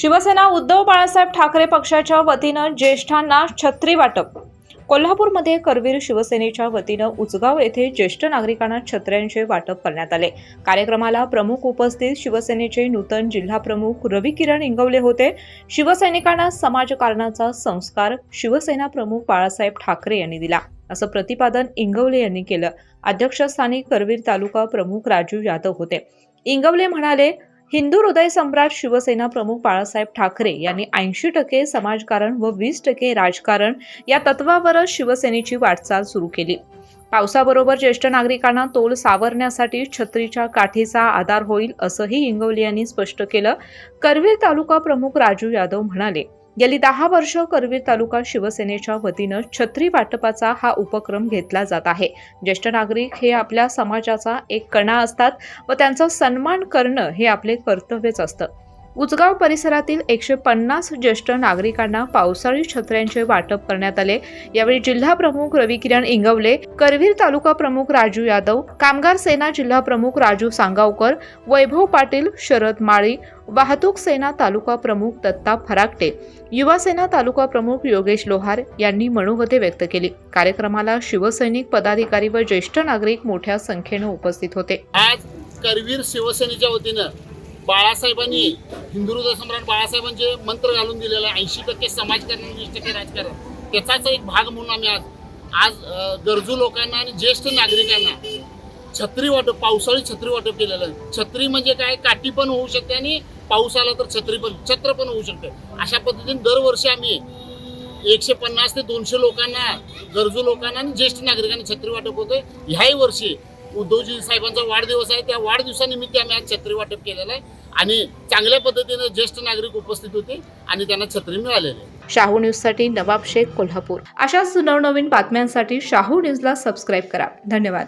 शिवसेना उद्धव बाळासाहेब ठाकरे पक्षाच्या वतीनं ज्येष्ठांना छत्री वाटप. कोल्हापूरमध्ये करवीर शिवसेनेच्या वतीनं उचगाव येथे ज्येष्ठ नागरिकांना छत्र्यांचे वाटप करण्यात आले. कार्यक्रमाला प्रमुख उपस्थित शिवसेनेचे नूतन जिल्हा प्रमुख रवी किरण इंगवले होते. शिवसैनिकांना समाजकारणाचा संस्कार शिवसेना प्रमुख बाळासाहेब ठाकरे यांनी दिला. असं प्रतिपादन इंगवले यांनी केलं. अध्यक्षस्थानी करवीर तालुका प्रमुख राजू यादव होते. इंगवले म्हणाले हिंदू हृदय सम्राट शिवसेना प्रमुख बाळासाहेब ठाकरे यांनी ऐंशी टक्के समाजकारण व वीस टक्के राजकारण या तत्वावरच शिवसेनेची वाटचाल सुरू केली. पावसाबरोबर ज्येष्ठ नागरिकांना तोल सावरण्यासाठी छत्रीच्या काठीचा आधार होईल असंही इंगवले यांनी स्पष्ट केलं. करवीर तालुका प्रमुख राजू यादव म्हणाले गेली दहा वर्ष करवीर तालुका शिवसेनेच्या वतीनं छत्री वाटपाचा हा उपक्रम घेतला जात आहे. ज्येष्ठ नागरिक हे आपल्या समाजाचा एक कणा असतात व त्यांचा सन्मान करणं हे आपले कर्तव्यच असतं. उचगाव परिसरातील एकशे पन्नास ज्येष्ठ नागरिकांना पावसाळी छत्र्यांचे वाटप करण्यात आले. यावेळी जिल्हा प्रमुख रवी किरण इंगवले करवीर तालुका प्रमुख राजू यादव कामगार सेना जिल्हा प्रमुख राजू सांगावकर वैभव पाटील शरद माळी वाहतूक सेना तालुका प्रमुख दत्ता फराकटे युवा सेना तालुका प्रमुख योगेश लोहार यांनी मनोगते व्यक्त केली. कार्यक्रमाला शिवसैनिक पदाधिकारी व ज्येष्ठ नागरिक मोठ्या संख्येनं उपस्थित होते. आज करवीर शिवसेनेच्या वतीनं बाळासाहेबांनी हिंदू सम्राट बाळासाहेबांचे मंत्र घालून दिलेला ऐंशी टक्के समाजकारण वीस टक्के राजकारण. त्याचाच एक भाग म्हणून आम्ही आज आज गरजू लोकांना आणि ज्येष्ठ नागरिकांना छत्री वाटप पावसाळी छत्री वाटप केलेलं आहे. छत्री म्हणजे काय? काठी पण होऊ शकते आणि पाऊस आला तर छत्री पण छत्र पण होऊ शकते. अशा पद्धतीने दरवर्षी आम्ही एकशे पन्नास ते दोनशे लोकांना गरजू लोकांना आणि ज्येष्ठ नागरिकांना छत्री वाटप होतोय. ह्याही वर्षी उद्धवजी साहेबांचा वाढदिवस आहे. त्या वाढदिवसानिमित्त आम्ही आज छत्री वाटप केलेलं आहे. आणि चांगल्या पद्धतीने ज्येष्ठ नागरिक उपस्थित होते आणि त्यांना छत्री मिळालेली आहे. शाहू न्यूजसाठी नवाब शेख कोल्हापूर. अशाच नवनवीन बातम्यांसाठी शाहू न्यूजला सबस्क्राईब करा. धन्यवाद.